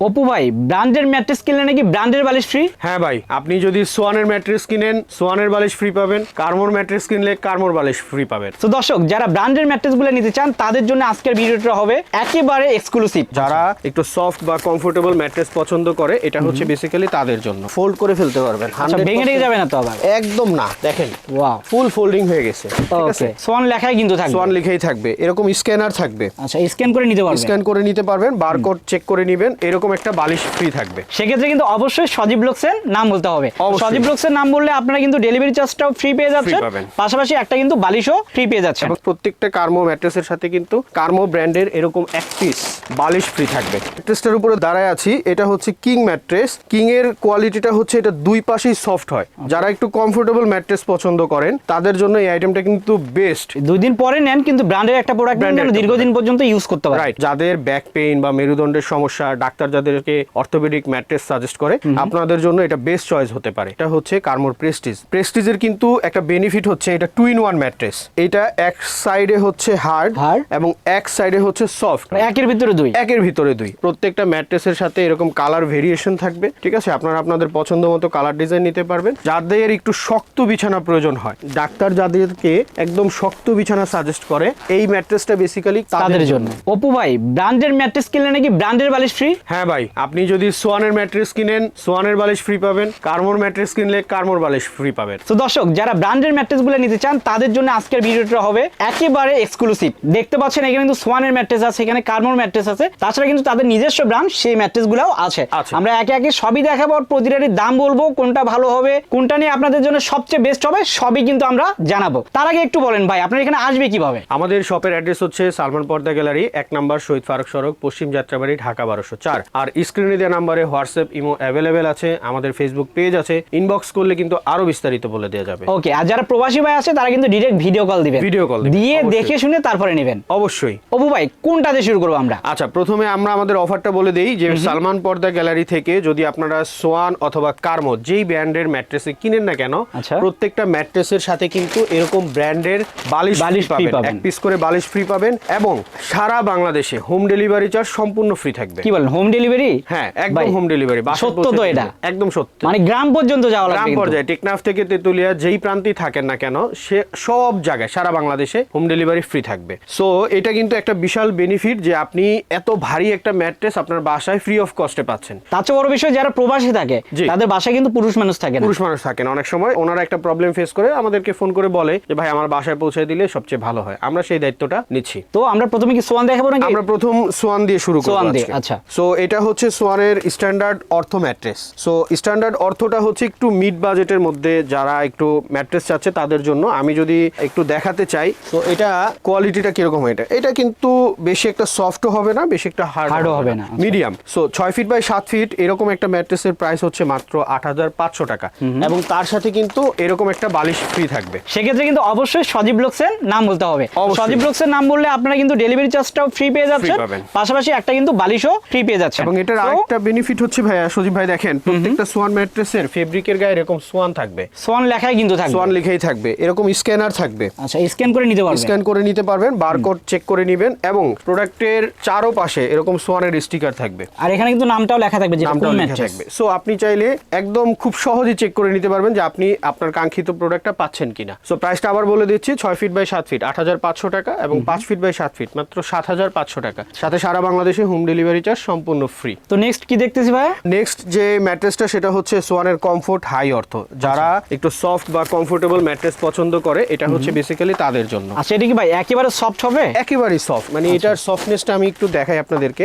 অপু ভাই ব্র্যান্ডের ম্যাট্রেস কিনলে নাকি ব্র্যান্ডের বালিশ ফ্রি হ্যাঁ ভাই আপনি যদি সোয়ানের ম্যাট্রেস কিনেন সোয়ানের বালিশ ফ্রি পাবেন। কার্মোর ম্যাট্রেস কিনলে কার্মোর বালিশ ফ্রি পাবেন। তো দর্শক যারা ব্র্যান্ডের ম্যাট্রেসগুলো নিতে চান তাদের জন্য আজকের ভিডিওটা হবে একেবারে এক্সক্লুসিভ যারা একটু সফট বা কমফোর্টেবল ম্যাট্রেস পছন্দ করে এটা হচ্ছে বেসিক্যালি তাদের জন্য। ফোল্ড করে ফেলতে পারবেন আচ্ছা ভেঙে রেখে যাবে না তো আবার? একদম না দেখেন। ওয়াও ফুল ফোল্ডিং হয়ে গেছে ওকে সোয়ান লেখাই কিন্তু থাকবে। সোয়ান লিখেই থাকবে এরকম স্ক্যানার থাকবে। আচ্ছা স্ক্যান করে নিতে পারবেন। স্ক্যান করে নিতে পারবেন বারকোড চেক করে নেবেন এরকম একটা বালিশ ফ্রি থাকবে। সেক্ষেত্রে কিন্তু অবশ্যই সজীব ব্লগসের নাম বলতে হবে। সজীব ব্লগসের নাম বললে আপনারা কিন্তু ডেলিভারি চার্জটাও ফ্রি পেয়ে যাচ্ছেন। পাশাপাশি একটা কিন্তু বালিশও ফ্রি পেয়ে যাচ্ছেন। এবং প্রত্যেকটা কার্মো ম্যাট্রেসের সাথে কিন্তু কার্মো ব্র্যান্ডের এরকম এক পিস বালিশ ফ্রি থাকবে। ম্যাট্রেসটার উপরে দাঁড়ায় আছি। এটা হচ্ছে কিং ম্যাট্রেস কিং এর কোয়ালিটিটা হচ্ছে এটা দুই পাশেই সফট হয়। যারা একটু কমফোর্টেবল ম্যাট্রেস পছন্দ করেন তাদের জন্য এই আইটেমটা কিন্তু বেস্ট দুই দিন পরে নেন কিন্তু ব্র্যান্ডের একটা প্রোডাক্ট দীর্ঘদিন পর্যন্ত ইউজ করতে পারেন রাইট যাদের ব্যাক পেইন বা মেরুদণ্ডের সমস্যা ডাক্তার যাদেরকে অর্থোপেডিক ম্যাট্রেস সাজেস্ট করে আপনাদের জন্য এটা বেস্ট চয়েস হতে পারে। এটা হচ্ছে কার্মোর প্রেস্টিজ। প্রেস্টিজের কিন্তু একটা বেনিফিট হচ্ছে এটা টু ইন ওয়ান ম্যাট্রেস। এটা এক সাইডে হচ্ছে হার্ড? এবং এক সাইডে হচ্ছে সফট। একের ভিতরে দুই। একের ভিতরে দুই। প্রত্যেকটা ম্যাট্রেসের সাথে এরকম কালার ভেরিয়েশন থাকবে ঠিক আছে? আপনারা আপনাদের পছন্দ মতো কালার ডিজাইন নিতে পারবেন। যাদের একটু শক্ত বিছানা প্রয়োজন হয় ডাক্তার যাদেরকে একদম শক্ত বিছানা সাজেস্ট করে এই ম্যাট্রেসটা বেসিক্যালি তাদের জন্য। অপু ভাই ব্র্যান্ডের ম্যাট্রেস কিনলে নাকি ব্র্যান্ডের বালিশ ফ্রি হ্যাঁ ভাই আপনি যদি সোয়ানের ম্যাট্রেস কিনেন সোয়ানের বালিশ ফ্রি পাবেন কার্মোর ম্যাট্রেস কিনলে কার্মোর বালিশ ফ্রি পাবেন। তো দর্শক যারা ব্র্যান্ডের ম্যাট্রেসগুলো নিতে চান তাদের জন্য আজকের ভিডিওটা হবে একেবারে এক্সক্লুসিভ দেখতে পাচ্ছেন এখানে কিন্তু সোয়ানের ম্যাট্রেস আছে এখানে কার্মোর ম্যাট্রেস আছে। তাছাড়া কিন্তু তাদের নিজস্ব ব্র্যান্ড সেই ম্যাট্রেসগুলোও আছে। আছে। আমরা একে একে সবই দেখাবো আর প্রতিটারই দাম বলব কোনটা ভালো হবে কোনটা নিয়ে আপনাদের জন্য সবচেয়ে বেস্ট হবে সবই কিন্তু আমরা জানাব। তার আগে একটু বলেন ভাই আপনার এখানে আসবে কীভাবে? আমাদের শপের অ্যাড্রেস হচ্ছে সালমান পর্দা গ্যালারি এক নম্বর শহীদ ফারুক সড়ক পশ্চিম যাত্রাবাড়ি ঢাকা বারোশো চার। আর স্ক্রিনে দেওয়া নাম্বারে হোয়াটসঅ্যাপ ইমো অ্যাভেলেবেল আছে আমাদের ফেসবুক পেজ আছে। ইনবক্স করলে কিন্তু আরও বিস্তারিত বলে দেওয়া যাবে। ওকে আর যারা প্রবাসী ভাই আছে তারা কিন্তু ডিরেক্ট ভিডিও কল দিবেন। ভিডিও কল দিয়ে দেখে শুনে তারপরে নেবেন। অবশ্যই। অপু ভাই কোনটাতে শুরু করব আমরা? আচ্ছা প্রথমে আমরা আমাদের অফারটা বলে দেই যে সালমান পর্দা গ্যালারি থেকে যদি আপনারা সোয়ান অথবা কার্মো যেই ব্র্যান্ডের ম্যাট্রেসে কিনেন না কেন আচ্ছা। প্রত্যেকটা ম্যাট্রেসের সাথে কিন্তু এরকম ব্র্যান্ডের বালিশ বালিশ পাবেন। পাবেন। এক পিস করে বালিশ ফ্রি পাবেন এবং সারা বাংলাদেশে হোম ডেলিভারি চার্জ সম্পূর্ণ ফ্রি থাকবে। কি বলেন? হোম ডেলিভারি হ্যাঁ একদম হোম ডেলিভারি সত্য তো এটা। একদম সত্য। মানে গ্রাম পর্যন্ত যাওয়া লাগবে গ্রাম পর্যায়ে টেকনাফ থেকে তেতুলিয়া যেই প্রান্তেই থাকেন না কেন সে সব জায়গায় সারা বাংলাদেশে হোম ডেলিভারি ফ্রি থাকবে। সো এটা কিন্তু একটা বিশাল বেনিফিট যে আপনি এত ভারী একটা ম্যাট্রেস আপনার বাসায় ফ্রি অফ কস্টে পাচ্ছেন। তার চেয়ে বড় বিষয় যারা প্রবাসী থাকে তাদের বাসায় কিন্তু পুরুষ মানুষ থাকে পুরুষ মানুষ থাকেন অনেক সময় ওনারা একটা প্রবলেম ফেস করে আমাদেরকে ফোন করে বলে যে ভাই আমার বাসায় পৌঁছে দিলে সবচেয়ে ভালো হয়। আমরা সেই দায়িত্বটা নিচ্ছি। তো আমরা প্রথমে কি সোয়ান দেখাবো নাকি? আমরা প্রথম সোয়ান দিয়ে শুরু করব সোয়ান দিয়ে, আচ্ছা। সো এটা হচ্ছে সোয়ানের স্ট্যান্ডার্ড অর্থ ম্যাট্রেস সো স্ট্যান্ডার্ড অর্থটা হচ্ছে একটু মিড বাজেটের মধ্যে যারা একটু ম্যাট্রেস চাচ্ছে তাদের জন্য। আমি যদি একটু দেখাতে চাই তো এটা কোয়ালিটিটা কীরকম এটা? এটা কিন্তু বেশি একটা সফটও হবে না বেশি একটা হার্ড হবে না, আচ্ছা। মিডিয়াম সো ছয় ফিট বাই সাত ফিট এরকম একটা ম্যাট্রেসের প্রাইস হচ্ছে মাত্র আট হাজার পাঁচশো টাকা। এবং তার সাথে কিন্তু এরকম একটা বালিশ ফ্রি থাকবে। সেক্ষেত্রে কিন্তু অবশ্যই সজীব ব্লগসের নাম বলতে হবে। সজীব ব্লগসের নাম বললে আপনারা কিন্তু ডেলিভারি চার্জটাও ফ্রি পেয়ে যাচ্ছেন। পাশাপাশি একটা কিন্তু বালিশও ফ্রি পেয়ে যাচ্ছেন। এবং এটার আরেকটা বেনিফিট হচ্ছে ভাইয়া সজীব ভাই দেখেন প্রত্যেকটা সোয়ান ম্যাট্রেসের ফেব্রিকের গায়ে এরকম সোয়ান থাকবে। সোয়ান লেখাই কিন্তু থাকবে। সোয়ান লেখাই থাকবে। এরকম স্ক্যানার থাকবে। আচ্ছা স্ক্যান করে নিতে পারবেন। স্ক্যান করে নিতে পারবেন বারকোড চেক করে নেবেন এবং প্রোডাক্টের চারো পাশে এরকম সোয়ানের স্টিকার থাকবে। আর এখানে কিন্তু নামটাও লেখা থাকবে নামটাও লেখা থাকবে। সো আপনি চাইলে একদম খুব সহজেই চেক করে নিতে পারবেন যে আপনি আপনার কাঙ্ক্ষিত প্রোডাক্টটা পাচ্ছেন কিনা। সো প্রাইসটা আবার বলে দিচ্ছি ছয় ফিট বাই সাত ফিট আট হাজার পাঁচশো টাকা এবং পাঁচ ফিট বাই সাত ফিট মাত্র সাত হাজার পাঁচশো টাকা। সাথে সারা বাংলাদেশে হোম ডেলিভারি চার্জ সম্পূর্ণ ফ্রি তো নেক্সট কি দেখতেছি ভাই নেক্সট যে ম্যাট্রেসটা সেটা হচ্ছে সোয়ানের কমফোর্ট হাই অর্থ যারা একটু সফট বা কমফোর্টেবল ম্যাট্রেস পছন্দ করে এটা হচ্ছে বেসিক্যালি তাদের জন্য। আচ্ছা এটা কি ভাই একেবারে সফট হবে? একেবারেই সফট মানে এটার সফটনেসটা আমি একটু দেখাই আপনাদেরকে।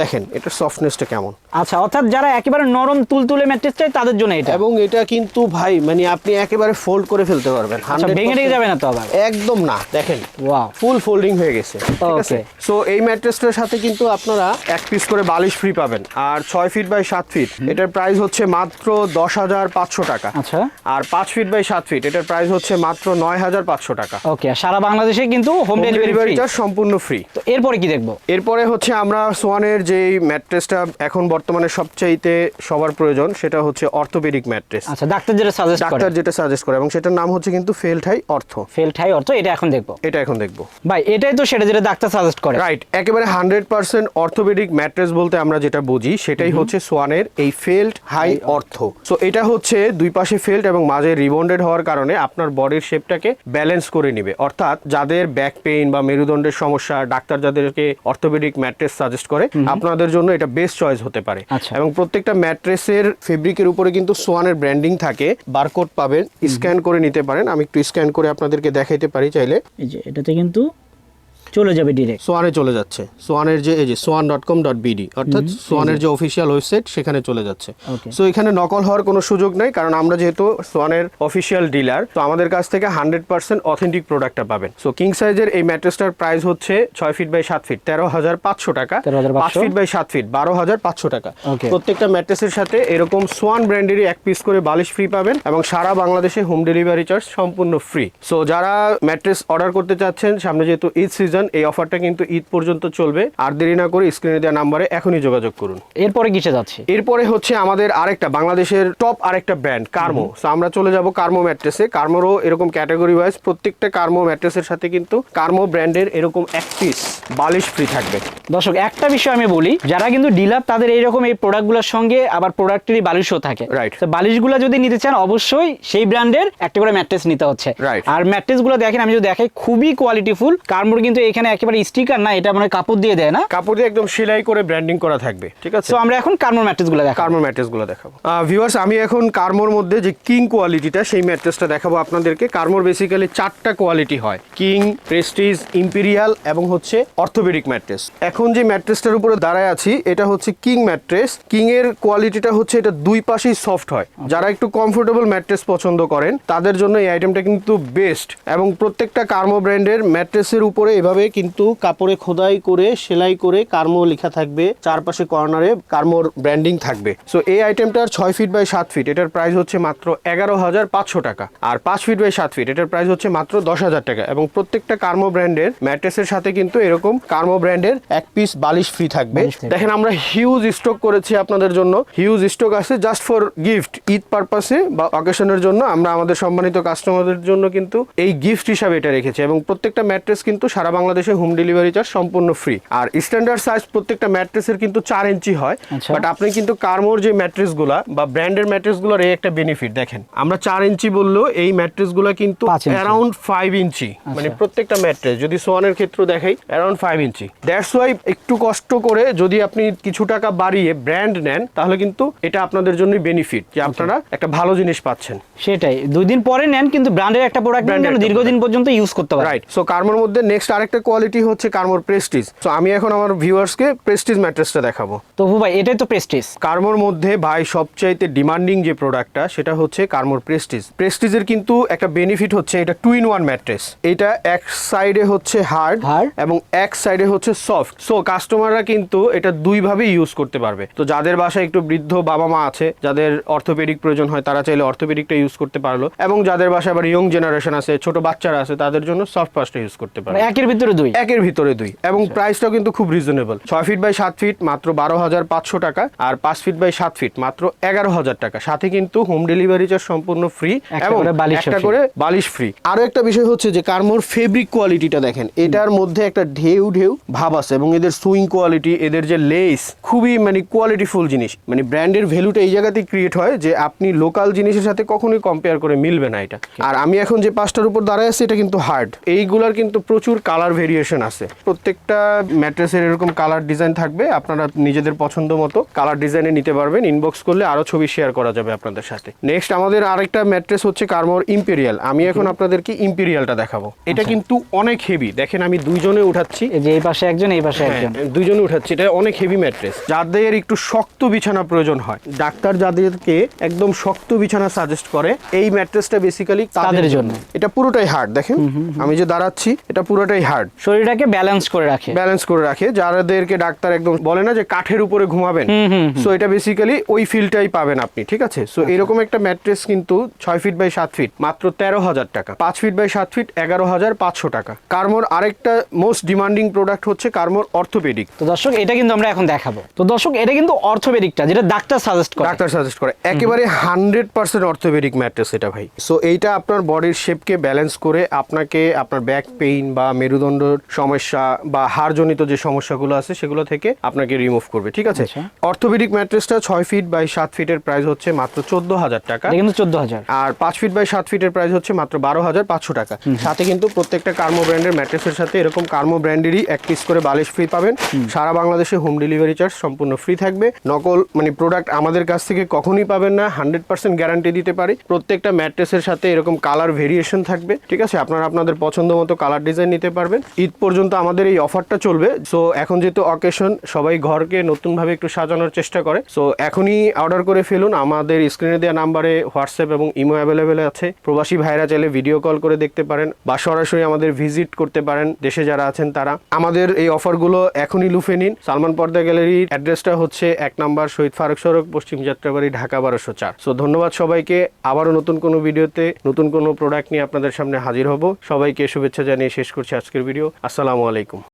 দেখেন এটার সফটনেসটা কেমন। আচ্ছা অর্থাৎ যারা একেবারে নরম তুলতুলে ম্যাট্রেস চাই তাদের জন্য এটা। এবং এটা কিন্তু ভাই মানে আপনি একেবারে ফোল্ড করে ফেলতে পারবেন। আচ্ছা ভেঙে রেখে যাবে না তো আবার? একদম না দেখেন। ওয়াও ফুল ফোল্ডিং হয়ে গেছে ঠিক আছে? সো এই ম্যাট্রেসটার সাথে কিন্তু আপনারা এক পিস করে বালিশ ফ্রি পাবেন। আর ছয় ফিট বাই সাত ফিট এটার প্রাইস হচ্ছে মাত্র দশ হাজার পাঁচশো টাকা। আচ্ছা। আর পাঁচ ফিট বাই সাত ফিট এটার প্রাইস হচ্ছে মাত্র নয় হাজার পাঁচশো টাকা। ওকে সারা বাংলাদেশে কিন্তু হোম ডেলিভারি ডেলিভারি চার্জ সম্পূর্ণ ফ্রি তো এরপরে কি দেখব? এরপরে হচ্ছে আমরা সোয়ানের যেই ম্যাট্রেসটা এখন বর্তমানে সবচাইতে সবার প্রয়োজন সেটা হচ্ছে অর্থোপেডিক ম্যাট্রেস আচ্ছা ডাক্তার যেটা সাজেস্ট করে। ডাক্তার যেটা সাজেস্ট করে এবং সেটার নাম হচ্ছে কিন্তু ফেলঠাই অর্থ ফেল ঠাই অর্থ এটা এখন দেখব। এটা এখন দেখব। ভাই এটাই তো সেটা যেটা ডাক্তার সাজেস্ট করে। রাইট একেবারে হান্ড্রেড পার্সেন্ট অর্থোপেডিক ম্যাট্রেস বলতে আমরা যেটা বুঝি সেটাই হচ্ছে সোয়ানের এই ফেল্ট হাই অর্থ। সো এটা হচ্ছে দুই পাশে ফেল্ট এবং মাঝে রিবন্ডেড হওয়ার কারণে আপনার বডির শেপটাকে ব্যালেন্স করে নিবে। অর্থাৎ যাদের ব্যাক পেইন বা মেরুদণ্ডের সমস্যা ডাক্তার যাদেরকে অর্থোপেডিক ম্যাট্রেস সাজেস্ট করে আপনাদের জন্য এটা বেস্ট চয়েস হতে পারে। আচ্ছা। এবং প্রত্যেকটা ম্যাট্রেসের ফেব্রিকের উপরে কিন্তু সোয়ানের ব্র্যান্ডিং থাকে। বারকোড পাবেন স্ক্যান করে নিতে পারেন। আমি একটু স্ক্যান করে আপনাদেরকে দেখাইতে পারি চাইলে। এই যে এটাতে কিন্তু চলে যাবে ডিরেক্ট সোয়ানে চলে যাচ্ছে। সোয়ানের যে এই যে Swan dot com dot BD অর্থাৎ সোয়ানের যে অফিসিয়াল ওয়েবসাইট সেখানে চলে যাচ্ছে। সো এখানে নকল হওয়ার কোনো সুযোগ নেই কারণ আমরা যেহেতু সোয়ানের অফিসিয়াল ডিলার তো আমাদের কাছ থেকে হান্ড্রেড পার্সেন্ট অথেন্টিক প্রোডাক্টটা পাবেন। সো কিং সাইজের এই ম্যাট্রেসটার প্রাইস হচ্ছে ছয় ফিট বাই সাত ফিট তেরো হাজার পাঁচশো টাকা 13,500 পাঁচ ফিট বাই সাত ফিট বারো হাজার পাঁচশো টাকা। প্রত্যেকটা ম্যাট্রেসের সাথে এরকম সোয়ান ব্র্যান্ডেরই এক পিস করে বালিশ ফ্রি পাবেন এবং সারা বাংলাদেশে হোম ডেলিভারি চার্জ সম্পূর্ণ ফ্রি সো যারা ম্যাট্রেস অর্ডার করতে চাচ্ছেন সামনে যেহেতু ঈদ সিজন এই অফারটা কিন্তু ঈদ পর্যন্ত চলবে। আর দেরি না করে স্ক্রিনে দেওয়া নাম্বারে এখনই যোগাযোগ করুন। এরপরে কিসে যাচ্ছে। এরপরে হচ্ছে আমাদের আরেকটা বাংলাদেশের টপ আরেকটা ব্র্যান্ড কার্মো সো আমরা চলে যাব কার্মো ম্যাট্রেসে কার্মোরও এরকম ক্যাটাগরি ওয়াইজ প্রত্যেকটা কার্মো ম্যাট্রেসের সাথে কিন্তু কার্মো ব্র্যান্ডের এরকম এক পিস বালিশ ফ্রি থাকবে। দর্শক একটা বিষয় আমি বলি যারা কিন্তু ডিলার তাদের এইরকম এই প্রোডাক্টগুলোর সঙ্গে আবার প্রোডাক্টেরই বালিশও থাকে। রাইট তো বালিশগুলো যদি নিতে চান অবশ্যই সেই ব্র্যান্ডের একটা করে ম্যাট্রেস নিতে হচ্ছে. আর ম্যাট্রেসগুলো দেখেন আমি যদি দেখাই খুবই কোয়ালিটিফুল কারমোর কিন্তু এখানে একেবারে স্টিকার না এটা মানে কাপড় দিয়ে দেয় না? কাপড় দিয়ে একদম সেলাই করে ব্র্যান্ডিং করা থাকবে ঠিক আছে? তো আমরা এখন কারমোর ম্যাট্রেসগুলো দেখাবো। কার্মোর ম্যাট্রেসগুলো দেখাবো। ভিউয়ার্স আমি এখন কার্মোর মধ্যে যে কিং কোয়ালিটিটা সেই ম্যাট্রেসটা দেখাবো আপনাদেরকে। কার্মোর বেসিক্যালি চারটা কোয়ালিটি হয়। কিং প্রেস্টিজ ইম্পেরিয়াল এবং হচ্ছে অর্থোপেডিক ম্যাট্রেস এখন যে ম্যাট্রেসটার উপরে দাঁড়ায় আছি এটা হচ্ছে কিং ম্যাট্রেস কিং এর কোয়ালিটিটা হচ্ছে এটা দুই পাশেই সফট হয়। যারা একটু কমফোর্টেবল ম্যাট্রেস পছন্দ করেন তাদের জন্য এই আইটেমটা কিন্তু বেস্ট এবং প্রত্যেকটা কার্মো ব্র্যান্ডের ম্যাট্রেসের উপরে এভাবে কিন্তু কাপড়ে খোদাই করে সেলাই করে কার্মো লেখা থাকবে। চারপাশে কর্নারে কার্মোর ব্র্যান্ডিং থাকবে। সো এই আইটেমটার ছয় ফিট বাই সাত ফিট এটার প্রাইস হচ্ছে মাত্র এগারো হাজার পাঁচশো টাকা। আর পাঁচ ফিট বাই সাত ফিট এটার প্রাইস হচ্ছে মাত্র দশ হাজার টাকা। এবং প্রত্যেকটা কার্মো ব্র্যান্ডের ম্যাট্রেসের সাথে কিন্তু এরকম কার্মো ব্র্যান্ডের এক পিস বালিশ ফ্রি থাকবে। থাকবে। দেখেন আমরা হিউজ স্টক করেছি আপনাদের জন্য। হিউজ স্টক আছে জাস্ট ফর গিফট ঈদ পারপাসে বা অকেশনের জন্য। আমরা আমাদের সম্মানিত কাস্টমারদের জন্য কিন্তু এই গিফট হিসাবে এটা রেখেছি। এবং প্রত্যেকটা ম্যাট্রেস কিন্তু সারা বাংলাদেশে হোম ডেলিভারি চার্জ সম্পূর্ণ ফ্রি আর স্ট্যান্ডার্ড সাইজ প্রত্যেকটা ম্যাট্রেসের কিন্তু চার ইঞ্চি হয় আচ্ছা। বাট আপনি কিন্তু কার্মোর যে ম্যাট্রেসগুলা বা ব্র্যান্ডের ম্যাট্রেসগুলোর এই একটা বেনিফিট দেখেন। আমরা চার ইঞ্চি বললেও এই ম্যাট্রেসগুলো কিন্তু অ্যারাউন্ড ফাইভ ইঞ্চি মানে আচ্ছা। প্রত্যেকটা ম্যাট্রেস যদি সোয়ানের ক্ষেত্রে দেখাই around five inch that's why একটু কষ্ট করে যদি আপনি কিছু টাকা বাড়িয়ে ব্র্যান্ড নেন তাহলে কিন্তু এটা আপনাদের জন্যই বেনিফিট যে আপনারা একটা ভালো জিনিস পাচ্ছেন। সেটাই। দুই দিন পরে নেন কিন্তু ব্র্যান্ডের একটা প্রোডাক্ট দীর্ঘদিন পর্যন্ত ইউজ করতে পারেন। রাইট সো কার্মোর মধ্যে নেক্সট আরেকটা কোয়ালিটি হচ্ছে কার্মোর প্রেস্টিজ সো আমি এখন আমার ভিউয়ার্সকে প্রেস্টিজ ম্যাট্রেসটা দেখাবো। তো ভাই এটাই তো প্রেস্টিজ কার্মোর মধ্যে ভাই সবচাইতে ডিমান্ডিং যে প্রোডাক্টটা সেটা হচ্ছে কার্মোর প্রেস্টিজ প্রেস্টিজের কিন্তু একটা বেনিফিট হচ্ছে এটা টু ইন ওয়ান ম্যাট্রেস এটা এক সাইডে হচ্ছে হার্ড? এবং এক সাইডে হচ্ছে সফট সো কাস্টমাররা কিন্তু এটা দুইভাবে ইউজ করতে পারবে। তো যাদের বাসায় একটু বৃদ্ধ বাবা মা আছে যাদের অর্থোপেডিক প্রয়োজন হয় তারা চাইলে অর্থোপেডিকটা ইউজ করতে পারল। এবং যাদের বাসায় আবার ইয়ং জেনারেশন আছে ছোট বাচ্চারা আছে তাদের জন্য সফট পাসটা ইউজ করতে পারবে। মানে একের ভিতরে দুই? একের ভিতরে দুই। এবং প্রাইসটাও কিন্তু খুব রিজনেবল ছয় ফিট বাই সাত ফিট মাত্র বারো হাজার পাঁচশো টাকা আর পাঁচ ফিট বাই সাত ফিট মাত্র এগারো হাজার টাকা। সাথে কিন্তু হোম ডেলিভারি চার্জ সম্পূর্ণ ফ্রি এবং একটা করে বালিশ ফ্রি আরও একটা বিষয় হচ্ছে যে কার্মোর ফেব্রিক কোয়ালিটিটা দেখেন এটার মধ্যে একটা ঢেউ ঢেউ ভাব আছে এবং এদের সুইং কোয়ালিটি এদের যে লেস খুবই মানে কোয়ালিটিফুল জিনিস। মানে ব্র্যান্ডের ভ্যালুটা এই জায়গাতেই ক্রিয়েট হয় যে আপনি লোকাল জিনিসের সাথে কখনোই কম্পেয়ার করে মিলবে না এটা। আর আমি এখন যে পাঁচটার উপর দাঁড়ায় আছি এটা কিন্তু হার্ড এইগুলার কিন্তু প্রচুর কালার ভেরিয়েশন আছে। প্রত্যেকটা ম্যাট্রেসের এরকম কালার ডিজাইন থাকবে আপনারা নিজেদের পছন্দ মতো কালার ডিজাইনে নিতে পারবেন ইনবক্স করলে আরও ছবি শেয়ার করা যাবে আপনাদের সাথে। নেক্সট আমাদের আরেকটা ম্যাট্রেস হচ্ছে কার্মোর ইম্পেরিয়াল আমি এখন আপনাদেরকে ইম্পেরিয়ালটা দেখাবো। এটা কিন্তু অনেক হেভি দেখেন আমি দুইজনে উঠাচ্ছি। যে এই পাশে একজন এই পাশে একজন। হ্যাঁ, দুইজনে উঠাচ্ছি। এটা অনেক হেভি ম্যাট্রেস যাদের একটু শক্ত বিছানা প্রয়োজন হয় ডাক্তার যাদেরকে একদম শক্ত বিছানা সাজেস্ট করে এই ম্যাট্রেসটা বেসিক্যালি তাদের জন্য। এটা পুরোটাই হার্ড দেখেন। আমি যে দাঁড়াচ্ছি এটা পুরোটাই হার্ড শরীরটাকে ব্যালেন্স করে রাখে। ব্যালেন্স করে রাখে। যাদেরকে ডাক্তার একদম বলে না যে কাঠের উপরে ঘুমাবেন সো এটা বেসিক্যালি ওই ফিলটাই পাবেন আপনি ঠিক আছে? সো এরকম একটা ম্যাট্রেস কিন্তু ছয় ফিট বাই সাত ফিট মাত্র তেরো হাজার টাকা। পাঁচ ফিট বাই সাত ফিট এগারো হাজার পাঁচশো টাকা। কার্মোর আরেকটা মোস্ট ডিমান্ডিং প্রোডাক্ট হচ্ছে কার্মোর অর্থোপেডিক তো দর্শক এটা কিন্তু আমরা এখন দেখাবো। তো দর্শক এটা কিন্তু অর্থোপেডিকটা যেটা ডাক্তার সাজেস্ট করে। ডাক্তার সাজেস্ট করে। একেবারে হান্ড্রেড পার্সেন্ট অর্থোপেডিক ম্যাট্রেস এটা ভাই। সো এইটা আপনার বডির শেপকে ব্যালেন্স করে আপনাকে আপনার ব্যাক পেইন বা মেরুদণ্ড মেরুদণ্ডর সমস্যা বা হাড়জনিত যে সমস্যাগুলো আছে সেগুলো থেকে আপনাকে রিমুভ করবে ঠিক আছে? আচ্ছা। অর্থোপেডিক ম্যাট্রেসটা ছয় ফিট বাই সাত ফিটের প্রাইস হচ্ছে মাত্র চোদ্দ হাজার টাকা কিন্তু চোদ্দ হাজার আর পাঁচ ফিট বাই সাত ফিটের প্রাইস হচ্ছে মাত্র বারো হাজার পাঁচশো টাকা। সাথে কিন্তু প্রত্যেকটা কার্মো ব্র্যান্ডের ম্যাট্রেসের সাথে এরকম কার্মো ব্র্যান্ডেরই এক পিস করে বালিশ ফ্রি পাবেন। সারা বাংলাদেশে হোম ডেলিভারি চার্জ সম্পূর্ণ ফ্রি থাকবে। নকল মানে প্রোডাক্ট আমাদের কাছ থেকে কখনই পাবেন না হান্ড্রেড পার্সেন্ট গ্যারান্টি দিতে পারি। প্রত্যেকটা ম্যাট্রেসের সাথে এরকম কালার ভেরিয়েশন থাকবে ঠিক আছে? আপনারা আপনাদের পছন্দ মতো কালার ডিজাইন নিতে পারবেন। ঈদ পর্যন্ত আমাদের এই অফারটা চলবে। সো এখন যেহেতু অকেশন সবাই ঘরকে নতুনভাবে একটু সাজানোর চেষ্টা করে। সো এখনই অর্ডার করে ফেলুন। আমাদের স্ক্রিনে দেওয়া নাম্বারে হোয়াটসঅ্যাপ এবং ইমো অ্যাভেলেবেল আছে। প্রবাসী ভাইরা চাইলে ভিডিও কল করে দেখতে পারেন বা সরাসরি আমাদের ভিজিট করতে পারেন দেশে যারা আছেন তারা। আমাদের এই অফারগুলো এখনই লুফে নিন। সালমান পর্দা গ্যালারির অ্যাড্রেসটা হচ্ছে এক নাম্বার শহীদ ফারুক সড়ক, পশ্চিম যাত্রাবাড়ি, ঢাকা, বারোশো চার। সো ধন্যবাদ সবাইকে। আবারও নতুন কোনো ভিডিওতে নতুন কোনো প্রোডাক্ট নিয়ে আপনাদের সামনে হাজির হব। সবাইকে শুভেচ্ছা জানিয়ে শেষ করছি আজকের ভিডিও আসসালামু আলাইকুম